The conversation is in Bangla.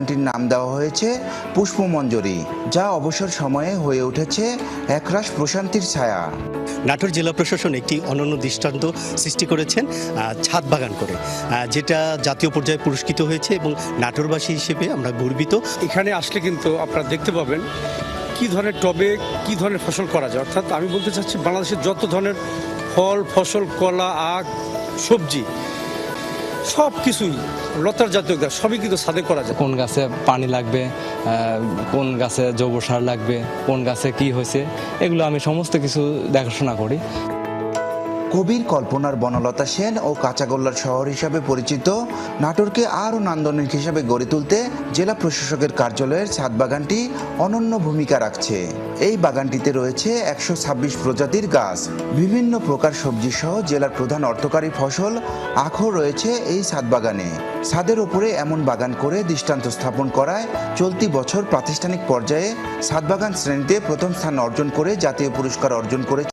টির নাম দেওয়া হয়েছে পুষ্পমঞ্জরি যা অবসর সময়ে হয়ে উঠেছে একরাশ প্রশান্তির ছায়া। নাটোর জেলা প্রশাসন একটি অনন্য দৃষ্টান্ত সৃষ্টি করেছেন ছাদ বাগান করে যেটা জাতীয় পর্যায়ে পুরস্কৃত হয়েছে এবং নাটোরবাসী হিসেবে আমরা গর্বিত। এখানে আসলে কিন্তু আপনারা দেখতে পাবেন কি ধরনের টবে কি ধরনের ফসল করা যায়। অর্থাৎ আমি বলতে চাচ্ছি বাংলাদেশের যত ধরনের ফল ফসল কলা আখ সবজি সব কিছুই, লতার জাতীয় গাছ, সবই কিন্তু সাদে করা যায়। কোন গাছে পানি লাগবে কোন গাছে জৈব সার লাগবে, কোন গাছে কি হয়েছে, এগুলো আমি সমস্ত কিছু দেখাশোনা করি। কবির কল্পনার বনলতা সেন ও কাঁচাগোল্লার শহর হিসাবে পরিচিত, নাটোরকে আরও নান্দনিক হিসাবে গড়ে তুলতে জেলা প্রশাসকের কার্যালয়ের ছাদ বাগানটি অনন্য ভূমিকা রাখছে। এই বাগানটিতে রয়েছে একশো ছাব্বিশ প্রজাতির গাছ। বিভিন্ন প্রকার সবজি সহ জেলার প্রধান অর্থকারী ফসল আখও রয়েছে এই ছাদ বাগানে। ছাদের ওপরে এমন বাগান করে দৃষ্টান্ত স্থাপন করায় চলতি বছর প্রাতিষ্ঠানিক পর্যায়ে ছাদ বাগান শ্রেণীতে প্রথম স্থান অর্জন করে জাতীয় পুরস্কার অর্জন করে